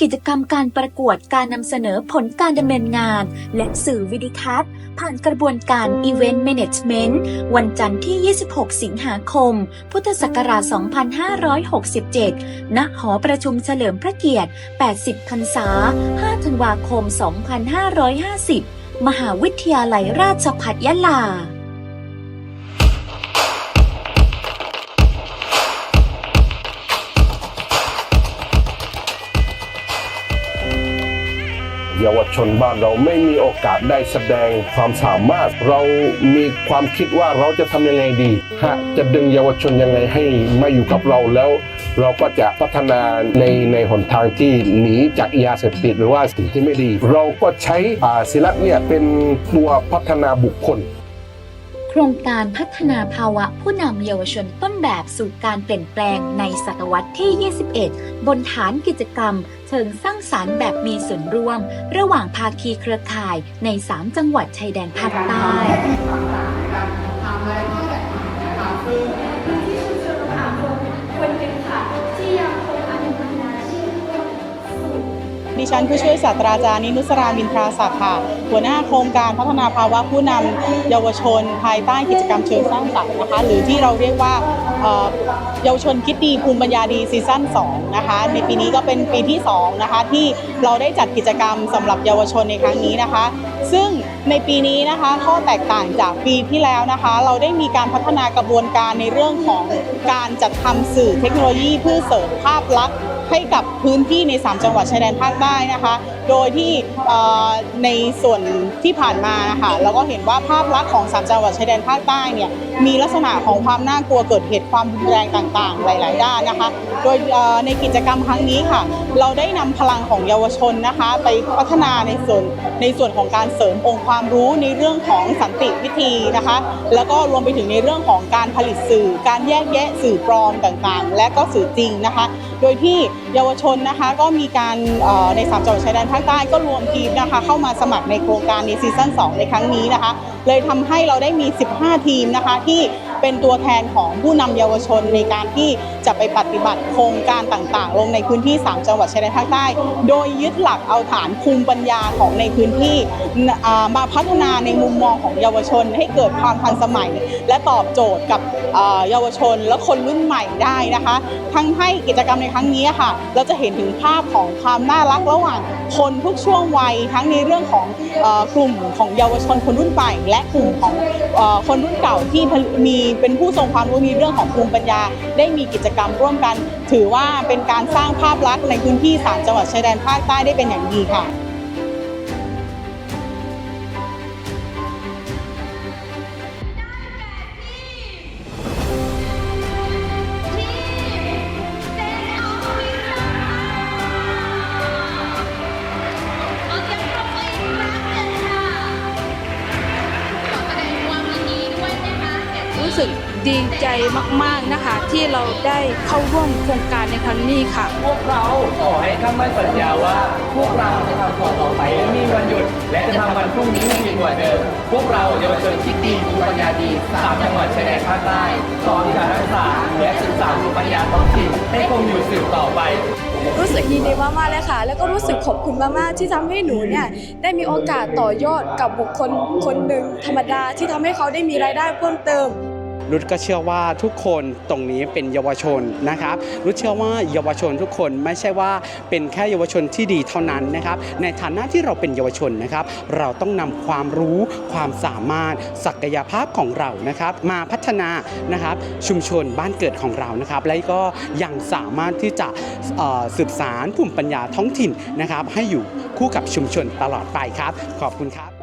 กิจกรรมการประกวดการนำเสนอผลการดำเนินงาน และสื่อวิดิทัศน์ ผ่านกระบวนการ Event Management วันจันทร์ที่ 26 สิงหาคม พุทธศักราช 2567 ณ หอประชุมเฉลิมพระเกียรติ 80 พรรษา 5 ธันวาคม 2550 มหาวิทยาลัยราชภัฏยะลา เยาวชนบ้านเราไม่มีโอกาสได้แสดงความสามารถ เรามีความคิดว่าเราจะทำยังไงดีฮะจะดึงเยาวชนยังไงให้มาอยู่กับเราแล้ว เราก็จะพัฒนาในในหนทางที่หนีจากยาเสพติดหรือว่าสิ่งที่ไม่ดี เราก็ใช้ศิลป์เนี่ยเป็นตัวพัฒนาบุคคล ครงการพัฒนาภาวะผู้นำเยาวชนต้นแบบสู่การเปลี่ยนแปลงในศตวรรษที่ 21 บนฐานกิจกรรม เชิงสร้างสารรค์แบบมีส่วนร่วม ระหว่างภาคีเครือข่ายใน 3 จังหวัดชายแดนภาคใต้ ดิฉันผู้ช่วยศาสตราจารย์นินุสรามินทราศักดิ์ค่ะ หัวหน้าโครงการพัฒนาภาวะผู้นำเยาวชน ภายใต้กิจกรรมเชิงสร้างสรรค์นะคะ หรือที่เราเรียกว่าเยาวชนคิดดีภูมิปัญญาดีซีซั่น2นะคะ ในปีนี้ก็เป็นปีที่2นะคะที่เราได้จัดกิจกรรมสำหรับเยาวชนในครั้งนี้นะคะ ซึ่งในปีนี้นะคะข้อแตกต่างจากปีที่แล้วนะคะ เราได้มีการพัฒนากระบวนการในเรื่องของการจัดทำสื่อเทคโนโลยีเพื่อเสริมภาพลักษณ์ ให้กับพื้นที่ใน 3 จังหวัดชายแดนภาคใต้นะคะ โดยที่ในส่วนที่ผ่านมานะคะเราก็เห็นว่าภาพลักษณ์ของ 3 จังหวัดชายแดนภาคใต้เนี่ยมีลักษณะของความน่ากลัวเกิดเหตุความรุนแรงต่างๆ หลาย ๆ ด้านนะคะ โดยในกิจกรรมครั้งนี้ค่ะ เราได้นำพลังของเยาวชนนะคะ ไปพัฒนาในส่วนในส่วนของการเสริมองค์ความรู้ในเรื่องของสันติวิธีนะคะ แล้วก็รวมไปถึงในเรื่องของการผลิตสื่อ การแยกแยะสื่อปลอมต่างๆ และก็สื่อจริงนะคะ โดยที่เยาวชนนะคะก็มีการในสามจังหวัดชายแดนภาคใต้ก็รวมทีมนะคะเข้ามาสมัครในโครงการในซีซั่น2ในครั้งนี้นะคะ เลยทำให้เราได้มี 15 ทีมนะคะที่เป็นตัวแทนของผู้นำเยาวชนในการที่ จะไปปฏิบัติโครงการต่างๆ ลงในพื้นที่ 3 จังหวัดชายแดนภาคใต้ โดยยึดหลักเอาฐานภูมิปัญญาของในพื้นที่มาพัฒนาในมุมมองของเยาวชนให้เกิดความทันสมัย และตอบโจทย์กับเยาวชนและคนรุ่นใหม่ได้นะคะ ทั้งให้กิจกรรมในครั้งนี้ค่ะ เราจะเห็นถึงภาพของความน่ารักระหว่างคนทุกช่วงวัยทั้งในเรื่องของกลุ่มของเยาวชนคนรุ่นใหม่และกลุ่มของคนรุ่นเก่าที่มีเป็นผู้ทรงความรู้ในเรื่องของภูมิปัญญาได้มีกิจกรรมร่วมกัน ถือว่าเป็นการสร้างภาพลักษณ์ในพื้นที่สามจังหวัดชายแดนภาคใต้ได้เป็นอย่างดีค่ะ สึกดีใจมาก ๆนะคะ ที่เราได้เข้าร่วมโครงการในครั้งนี้ค่ะ พวกเราขอให้คำมั่นสัญญาว่า พวกเราจะทำต่อต่อไปและมีวันหยุด และจะทำวันพรุ่งนี้ให้ดีกว่าเดิม พวกเราเยาวชนคิดดีภูมิปัญญาดีสามจังหวัดชายแดนภาคใต้สอนการรักษาและศึกษาภูมิปัญญาท้องถิ่นให้คงอยู่สืบต่อไป รู้สึกยินดีมากๆเลยค่ะ แล้วก็รู้สึกขอบคุณมากๆที่ทำให้หนูเนี่ยได้มีโอกาสต่อยอดกับบุคคลคนหนึ่งธรรมดาที่ทำให้เขาได้มีรายได้เพิ่มเติม รุดก็เชื่อว่าทุกคนตรงนี้เป็นเยาวชนนะครับรุดเชื่อว่าเยาวชนทุกคนไม่ใช่ว่าเป็นแค่เยาวชนที่ดีเท่านั้นนะครับ ในฐานะที่เราเป็นเยาวชนนะครับ เราต้องนำความรู้ความสามารถศักยภาพของเรานะครับ มาพัฒนานะครับชุมชนบ้านเกิดของเรานะครับ และก็ยังสามารถที่จะสืบสารภูมิปัญญาท้องถิ่นนะครับ ให้อยู่คู่กับชุมชนตลอดไปครับ ขอบคุณครับ